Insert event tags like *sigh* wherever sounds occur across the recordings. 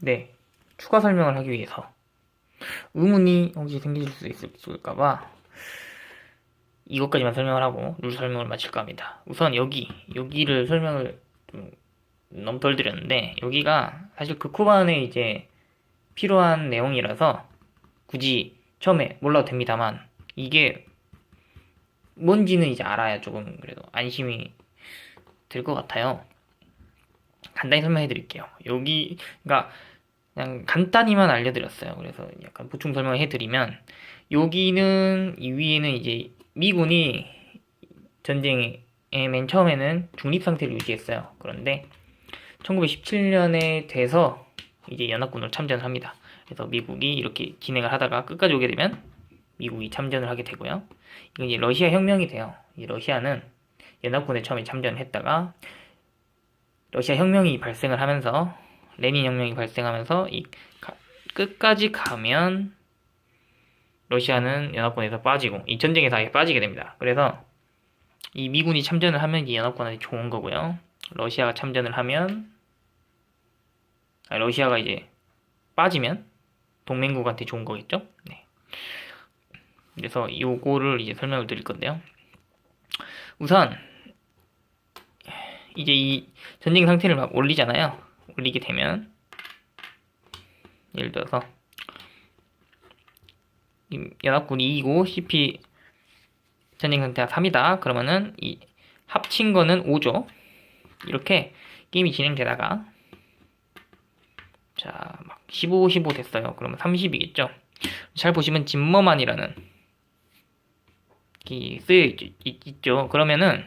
네, 추가 설명을 하기 위해서 의문이 혹시 생기실 수 있을까봐 이것까지만 설명을 하고 룰 설명을 마칠까 합니다. 우선 여기, 여기를 설명을 좀 너무 덜 드렸는데 여기가 사실 그 쿠반에 이제 필요한 내용이라서 굳이 처음에 몰라도 됩니다만 이게 뭔지는 이제 알아야 조금 그래도 안심이 될 것 같아요. 간단히 설명해 드릴게요. 여기, 그러니까 그냥 간단히만 알려드렸어요. 그래서 약간 보충 설명을 해드리면 여기는 이 위에는 이제 미군이 전쟁에 맨 처음에는 중립 상태를 유지했어요. 그런데 1917년에 돼서 이제 연합군으로 참전을 합니다. 그래서 미국이 이렇게 진행을 하다가 끝까지 오게 되면 미국이 참전을 하게 되고요. 이건 이제 러시아 혁명이 돼요. 이 러시아는 연합군에 처음에 참전을 했다가 러시아 혁명이 발생을 하면서 레닌 혁명이 발생하면서 이 가- 끝까지 가면 러시아는 연합군에서 빠지고 이 전쟁에서 아예 빠지게 됩니다. 그래서 이 미군이 참전을 하면 이 연합군한테 좋은 거고요. 러시아가 참전을 하면 아, 러시아가 이제 빠지면 동맹국한테 좋은 거겠죠? 네. 그래서 요거를 이제 설명을 드릴 건데요. 우선 이제 이 전쟁 상태를 막 올리잖아요. 올리게 되면 예를 들어서 이 연합군이 2이고 CP 전쟁 상태가 3이다. 그러면은 이 합친 거는 5죠. 이렇게 게임이 진행되다가 자, 막 15, 15 됐어요. 그러면 30이겠죠. 잘 보시면 짐머만이라는 이 쓰여 있, 있, 있죠. 그러면은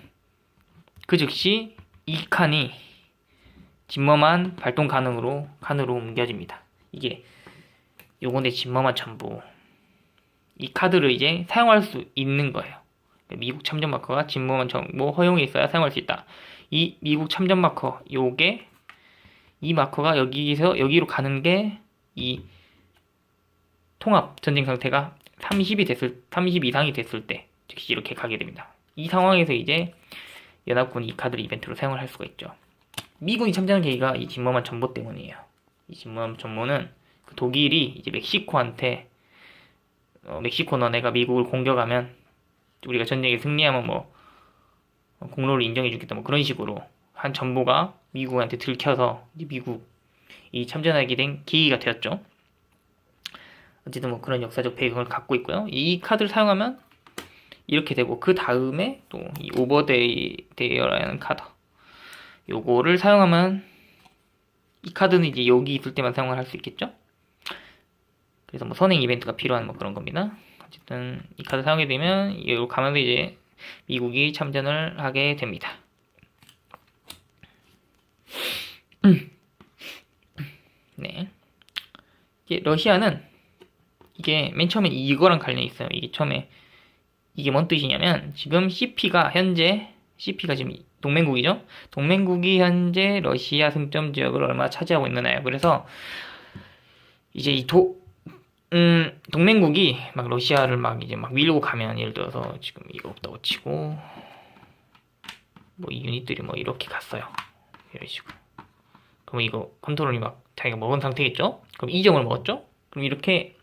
그 즉시 이 칸이 짐머만 발동 가능으로 칸으로 옮겨집니다. 이게 요건데 짐머만 전부 이 카드를 이제 사용할 수 있는 거예요. 미국 참전 마커가 짐머만 정보 허용이 있어야 사용할 수 있다. 이 미국 참전 마커 요게 이 마커가 여기서 여기로 가는 게 이 통합 전쟁 상태가 30이 됐을 30 이상이 됐을 때 즉시 이렇게 가게 됩니다. 이 상황에서 이제 연합군이 이 카드를 이벤트로 사용을 할 수가 있죠. 미군이 참전한 계기가 이 진머만 전보 때문이에요. 이 진머만 전보는 그 독일이 이제 멕시코한테 어, 멕시코 너네가 미국을 공격하면 우리가 전쟁에 승리하면 뭐 어, 공로를 인정해 주겠다 뭐 그런 식으로 한 전보가 미국한테 들켜서 미국이 참전하게 된 계기가 되었죠. 어쨌든 뭐 그런 역사적 배경을 갖고 있고요. 이 카드를 사용하면 이렇게 되고 그 다음에 또 이 오버데이어라는 카드 요거를 사용하면 이 카드는 이제 여기 있을 때만 사용을 할 수 있겠죠? 그래서 뭐 선행 이벤트가 필요한 뭐 그런 겁니다. 어쨌든 이 카드 사용하게 되면 여기 가면서 이제 미국이 참전을 하게 됩니다. 네. 이게 러시아는 이게 맨 처음에 이거랑 관련이 있어요. 이게 처음에 이게 뭔 뜻이냐면 지금 CP가 현재 CP가 지금 동맹국이죠. 동맹국이 현재 러시아 승점 지역을 얼마 차지하고 있느냐요. 그래서 이제 이 도, 음, 동맹국이 막 러시아를 막 이제 막 밀고 가면 예를 들어서 지금 이거 없다고 치고 뭐 이 유닛들이 뭐 이렇게 갔어요. 이런 식으로. 그럼 이거 컨트롤이 막 자기가 먹은 상태겠죠? 그럼 이점을 먹었죠? 그럼 이렇게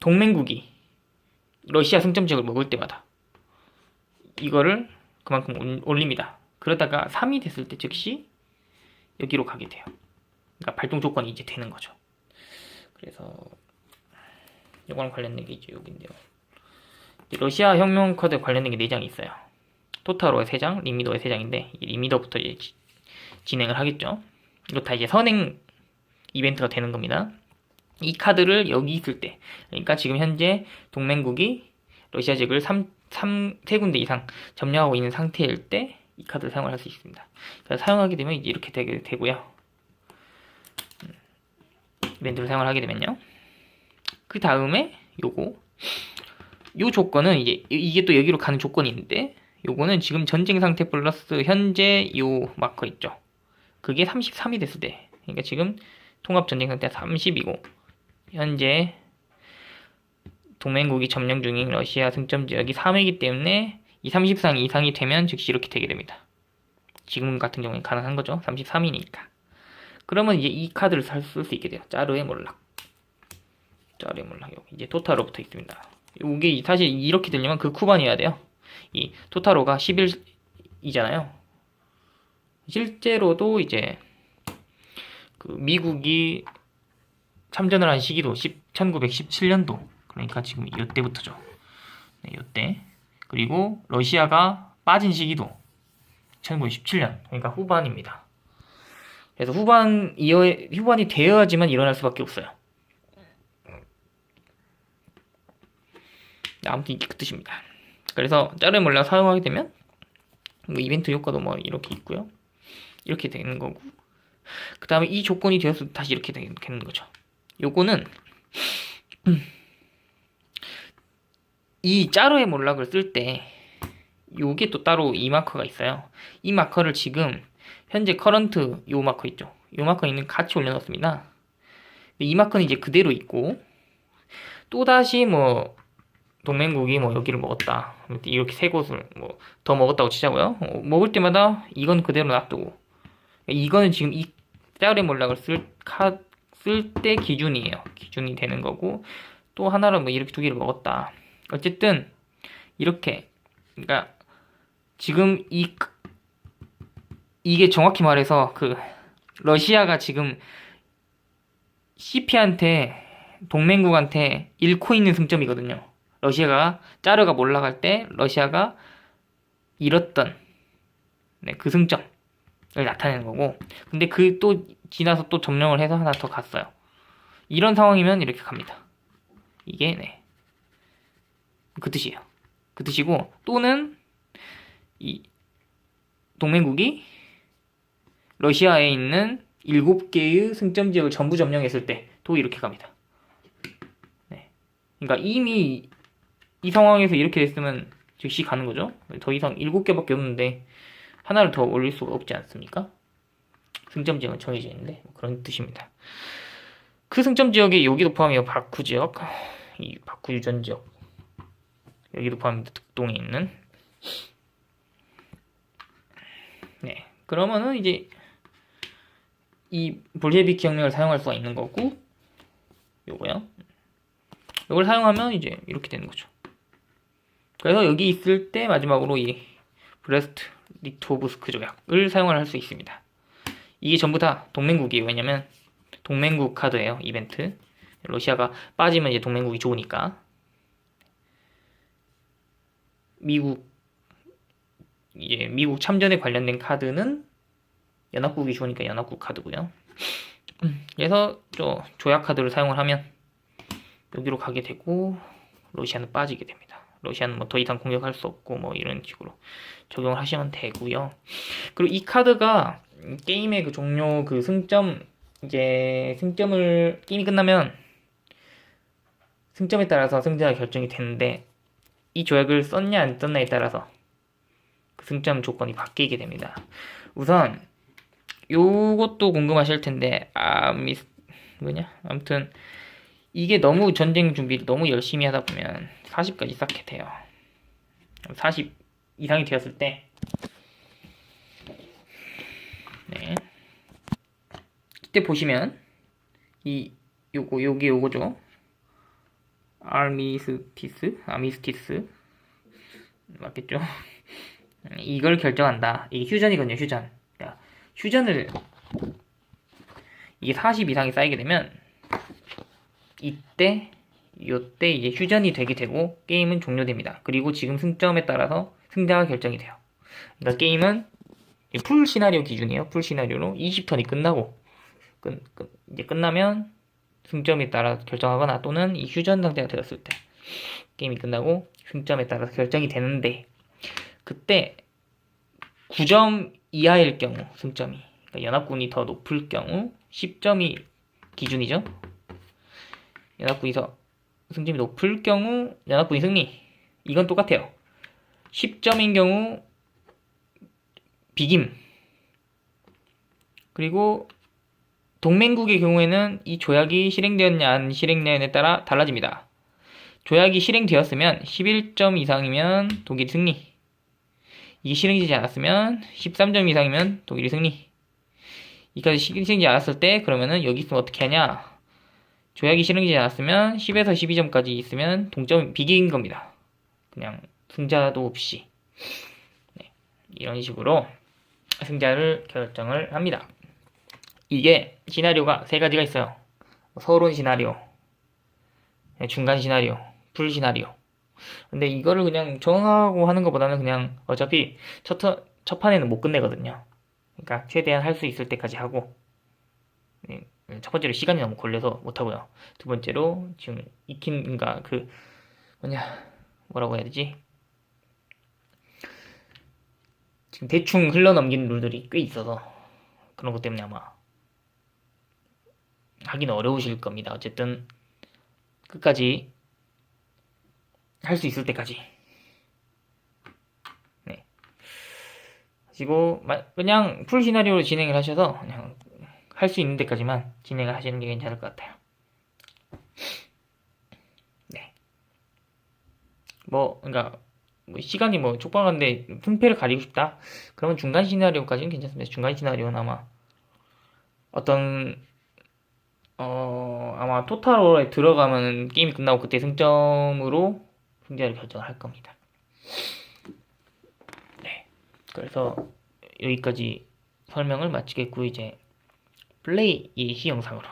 동맹국이 러시아 승점 지역을 먹을 때마다 이거를 그만큼 올- 올립니다. 그러다가 3이 됐을 때 즉시 여기로 가게 돼요. 그러니까 발동 조건이 이제 되는 거죠. 그래서 이거랑 관련된 게 이제 여기인데요. 러시아 혁명 카드 관련된 게 4장이 있어요. 토타로의 3장, 리미더의 3장인데 이 리미더부터 이제 지- 진행을 하겠죠. 이거 다 이제 선행 이벤트가 되는 겁니다. 이 카드를 여기 있을 때, 그러니까 지금 현재 동맹국이 러시아 지역을 3, 3, 3군데 이상 점령하고 있는 상태일 때 이 카드를 사용을 할 수 있습니다. 그래서 사용하게 되면 이렇게 되게 되고요. 음, 이벤트를 사용을 하게 되면요. 그 다음에 요거 요 조건은 이제 이- 이게 또 여기로 가는 조건이 있는데 요거는 지금 전쟁 상태 플러스 현재 요 마커 있죠. 그게 33이 됐을 때 그러니까 지금 통합 전쟁 상태 30이고 현재 동맹국이 점령 중인 러시아 승점 지역이 3이기 때문에 이 30상 이상이 되면 즉시 이렇게 되게 됩니다. 지금 같은 경우에 가능한 거죠. 33이니까. 그러면 이제 이 카드를 쓸 수 있게 돼요. 짜르의 몰락. 짜르의 몰락 여기 이제 토타로 붙어 있습니다. 이게 사실 이렇게 되려면 그 쿠반이어야 돼요. 이 토타로가 11이잖아요. 실제로도 이제 그 미국이 참전을 한 시기도 10, 1917년도 그러니까 지금 이때부터죠. 네, 이때 그리고 러시아가 빠진 시기도 1917년 그러니까 후반입니다. 그래서 후반 이어 후반이 되어야지만 일어날 수밖에 없어요. 네, 아무튼 이게 그 뜻입니다. 그래서 짜르 몰라 사용하게 되면 뭐 이벤트 효과도 뭐 이렇게 있고요. 이렇게 되는 거고 그 다음에 이 조건이 되어서 다시 이렇게 되는 거죠. 요거는 이 짜루의 몰락을 쓸 때 요게 또 따로 이 마커가 있어요. 이 마커를 지금 현재 커런트 요 마커 있죠. 요 마커 있는 같이 올려놨습니다. 이 마커는 이제 그대로 있고 또 다시 뭐 동맹국이 뭐 여기를 먹었다 이렇게 세 곳을 뭐 더 먹었다고 치자고요. 어, 먹을 때마다 이건 그대로 놔두고 이거는 지금 이 짜루의 몰락을 쓸 쓸 때 기준이에요. 기준이 되는 거고 또 하나는 뭐 이렇게 두 개를 먹었다. 어쨌든 이렇게 그러니까 지금 이 이게 정확히 말해서 그 러시아가 지금 CP한테 동맹국한테 잃고 있는 승점이거든요. 러시아가 짜르가 몰락할 때 러시아가 잃었던 네, 그 승점을 나타내는 거고 근데 그 또 지나서 또 점령을 해서 하나 더 갔어요. 이런 상황이면 이렇게 갑니다. 이게 네. 그 뜻이에요. 그 뜻이고 또는 이 동맹국이 러시아에 있는 7개의 승점 지역을 전부 점령했을 때또 이렇게 갑니다. 네. 그러니까 이미 이 상황에서 이렇게 됐으면 즉시 가는 거죠. 더 이상 7개밖에 없는데 하나를 더 올릴 수가 없지 않습니까? 승점 지역은 정해져 있는데 뭐 그런 뜻입니다. 그 승점 지역이 여기도 포함해요. 바쿠 지역, 이 바쿠 유전 지역, 여기도 포함입니다. 특동에 있는. 네. 그러면은 이제 이 볼셰비키 혁명을 사용할 수가 있는 거고 요거요. 이걸 사용하면 이제 이렇게 되는 거죠. 그래서 여기 있을 때 마지막으로 이 브레스트 리토브스크 조약을 사용을 할 수 있습니다. 이게 전부 다 동맹국이에요. 왜냐면 동맹국 카드예요. 이벤트. 러시아가 빠지면 이제 동맹국이 좋으니까. 미국 이제 미국 참전에 관련된 카드는 연합국이 좋으니까 연합국 카드고요. 그래서 저 조약 카드를 사용을 하면 여기로 가게 되고 러시아는 빠지게 됩니다. 러시아는 뭐 더 이상 공격할 수 없고 뭐 이런 식으로 적용을 하시면 되고요. 그리고 이 카드가 게임의 그 종료 그 승점 이제 승점을 게임이 끝나면 승점에 따라서 승자가 결정이 되는데 이 조약을 썼냐 안 썼냐에 따라서 그 승점 조건이 바뀌게 됩니다. 우선 요것도 궁금하실 텐데 아 미스 뭐냐 아무튼 이게 너무 전쟁 준비를 너무 열심히 하다 보면 40까지 쌓게 돼요. 40 이상이 되었을 때 네. 이때 보시면 이 요거 요게 요거죠. 아미스티스 아미스티스 맞겠죠? *laughs* 이걸 결정한다. 이게 휴전이거든요. 휴전. 그러니까 휴전을 이게 40 이상이 쌓이게 되면 이때 요때 이제 휴전이 되게 되고 게임은 종료됩니다. 그리고 지금 승점에 따라서 승자가 결정이 돼요. 그러니까 게임은 풀 시나리오 기준이에요. 풀 시나리오로 20턴이 끝나고 끝, 끝, 이제 끝나면 승점에 따라 결정하거나 또는 이 휴전 상태가 되었을 때 게임이 끝나고 승점에 따라서 결정이 되는데 그때 9점 이하일 경우 승점이 그러니까 연합군이 더 높을 경우 10점이 기준이죠. 연합군이 더 승점이 높을 경우 연합군이 승리. 이건 똑같아요. 10점인 경우 비김. 그리고 동맹국의 경우에는 이 조약이 실행되었냐 안 실행되었냐에 따라 달라집니다. 조약이 실행되었으면 11점 이상이면 독일 승리. 이게 실행되지 않았으면 13점 이상이면 독일이 승리. 이까지 실행되지 않았을 때 그러면은 여기 있으면 어떻게 하냐? 조약이 실행되지 않았으면 10에서 12점까지 있으면 동점 비기인 겁니다. 그냥 승자도 없이 네, 이런 식으로 승자를 결정을 합니다. 이게 시나리오가 세 가지가 있어요. 서론 시나리오, 네, 중간 시나리오, 풀 시나리오. 근데 이거를 그냥 정하고 하는 것보다는 그냥 어차피 첫, 턴- 첫 판에는 못 끝내거든요. 그러니까 최대한 할 수 있을 때까지 하고 네, 첫 번째로 시간이 너무 걸려서 못 하고요. 두 번째로 지금 익힌 그러니까 그 뭐냐 뭐라고 해야 되지? 지금 대충 흘러넘기는 룰들이 꽤 있어서 그런 것 때문에 아마 하기는 어려우실 겁니다. 어쨌든 끝까지 할 수 있을 때까지. 네. 마- 그냥 풀 시나리오로 진행을 하셔서 그냥 할 수 있는 데까지만 진행을 하시는 게 괜찮을 것 같아요. 네. 뭐 그러니까 뭐 시간이 뭐 촉박한데 승패를 가리고 싶다. 그러면 중간 시나리오까지는 괜찮습니다. 중간 시나리오는 아마 어떤 어 아마 토탈로에 들어가면 게임이 끝나고 그때 승점으로 승자를 결정할 겁니다. 네. 그래서 여기까지 설명을 마치겠고 이제 플레이 예시 영상으로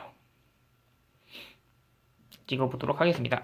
찍어보도록 하겠습니다.